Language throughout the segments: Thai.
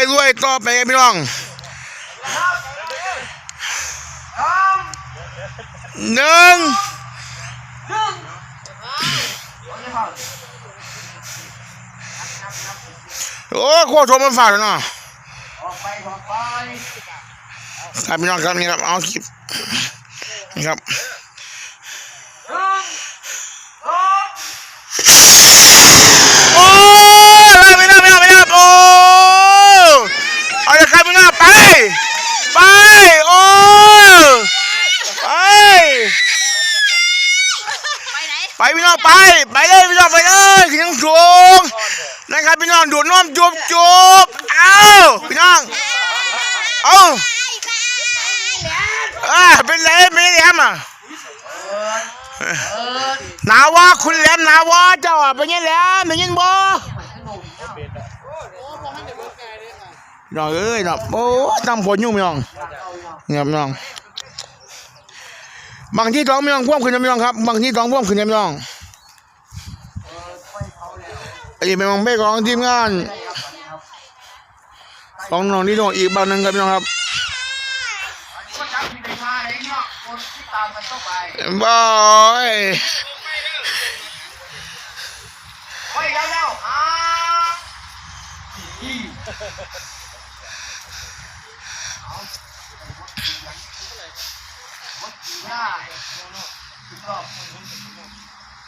วยรวยต่อไปครับพี่น้องหนึ่งโอ้โคตรมันฝาดเลยเนาะครับพี่น้องครับนี่ครับเอาคลิปนี่ครับ โอ้ยไม่ได้ไม่ได้ไม่ได้โอ้เอาเลยครับพี่น้องไป ไป โอ้ไป ไปไหน ไปพี่น้องไป ไปเลยพี่น้องไปเลยขึ้นยังสูงนะ ครับพี่น้องดูดน้อมจูบจูบเอาพี่น้องเอาเออเป็นไรไม่ได้แหลมอะหนาวะคุณแหลมหนาวะเจ้าอะเป็นยังแหลมเป็นยังบ่น้องเอ้ยน้องโอ้ตำผลยุ่งน้องเงียบน้องบางที่ท้องพี่น้องพ่วงขึ้นนะพี่น้องครับบางที่ท้องพ่วงขึ้นนะพี่น้อง ไอ้เป็นของเป้ของทีมงานของน้องนี่โดอีกบ้านหนึ่งครับพี่น้องครับบอยเฮ้ยแล้วแล้วอ่า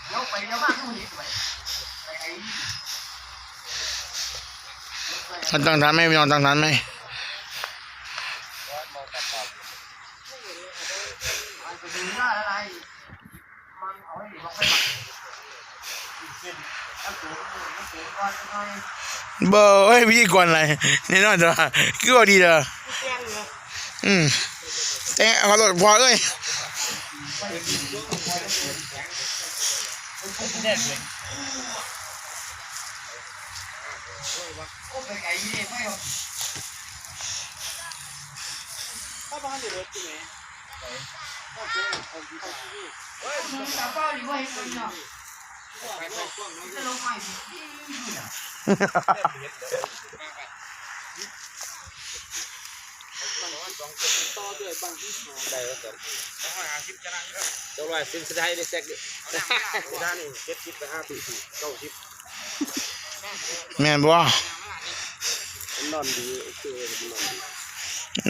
เดี๋ยวไปเดี๋ยวมากขึ้นไป ท่านตั้งทันไหมพี่น้องตั้งทันไหมเบอร์เฮ้ยพี่ก่อนอะไรนี่นอนจ้ะคือดีเด้ออืมแต่ขอโทษพ่อเอ้ย 不能打！哈哈哈哈哈！ สองต่อด้วยบางที่องไปวกันสองร้อยห้าสิบจะนั่งรับสองร้อยได้ได้แซกดิด้นนี้เจ็ดสิบไปห้าสี่เก้าสิบแม่นบ่นอนดีคือ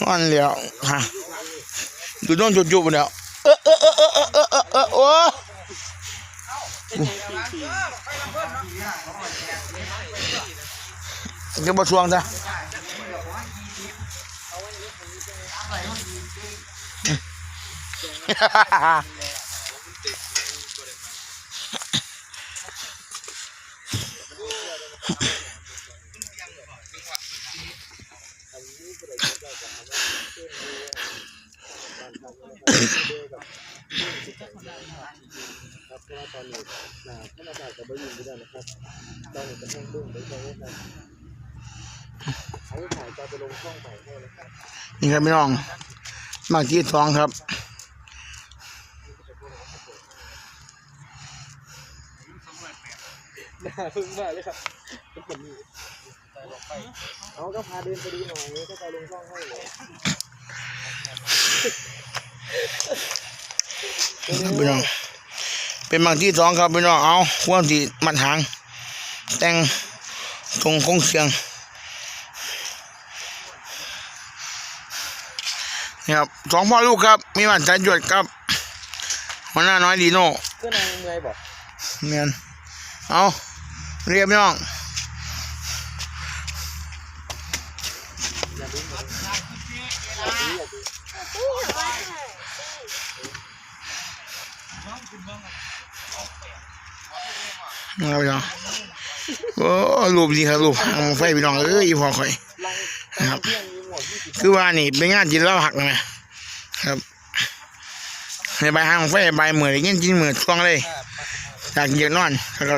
นอนแล้วฮะดูนอนจุดจุบแล้วเออเออเออเออเออเออเออโอ้เก็บกวมช่วงจ้ะ ครับเพราะว่าตอนนี้หนาธรรมชาติกับบริยินไม่ได้นะครับตอนนี้จะแห้งดุ้งไปใช่ไหมครับเอาถ่ายจะไปลงช่องใหม่ให้นะครับนี่ครับพี่น้องมาที่สองครับ น่าพึ่งมากเลยครับเป็นนี้เอาก็พาเดินไปดูหน่อยก็ไปลงช่องให้เลยพี่น้องเป็นบางที่สองครับพี่น้องเอาควรที่มัดหาง แต่งทรงคงเสียงนี่ครับสองพ่อลูกครับ มีบ้านใจหยวดครับหัวหน้าน้อยดีโน่ก็นางเมยบอกเนียนเอา เรียบน้องเอาพี่น้องโอ้รูปดีครับรูปเอาไฟพี่น้องเอ้ยอีพอคอยนะครับ คือว่านี่เป็นงานจินเล้าหักนะครับในใบหางไฟใบเหมือนเงี้ยจินเหมือนช่วงเลยอยากเยียดนอนแล้วก็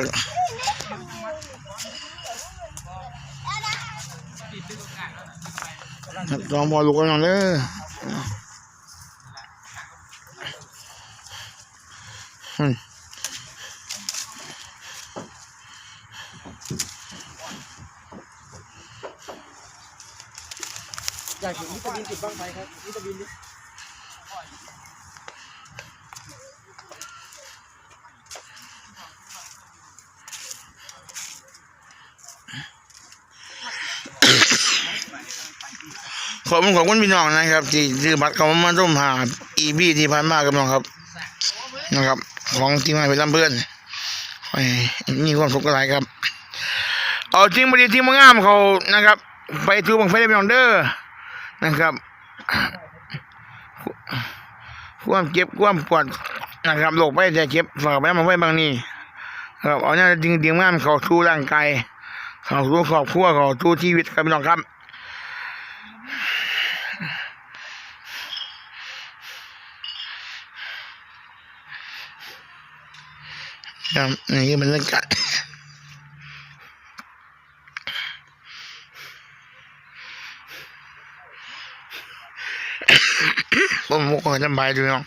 ครับลองบอลลูกกันหน่อยเด้ออยากเห็นวิตามินติดบ้างไหมครับวิตามินนี้ ขอบคุณขอบคุณพี่น้องนะครับ ที่ซื้อบัตรเข้ามาร่วมหาอีบีที่ผ่านมากกับน้องครับ นะครับ ของทีมงานไปลำเพื่อนขอให้มีความสุขกันหลายครับ เอาจริงบดีทีมงามเขานะครับ ไปทูบังไฟได้พี่น้องเด้อนะครับความเจ็บความปวดนะครับโรคไปแต่เจ็บฝากไว้มาไว้บางนี้ครับเอาเนี่ยจริงจริงงามเขาทูร่างกายเขาทูครอบครัวเขาทูชีวิตครับพี่น้องครับ ครับนี่คือบรรยากาศผมมุกก็สบายดูเนาะ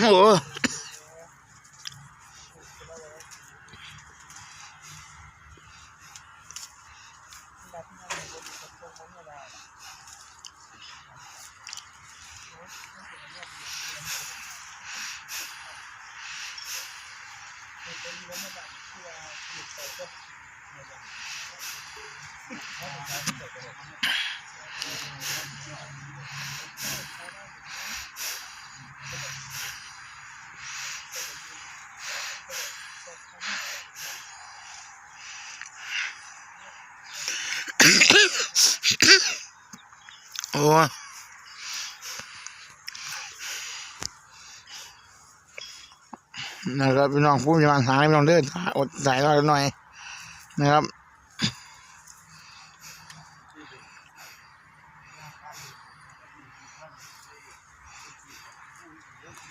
โอ้ โหโอ้ นะครับพี่น้องผู้จะมาหาพี่น้องเดินอดสายรอหน่อยนะครับ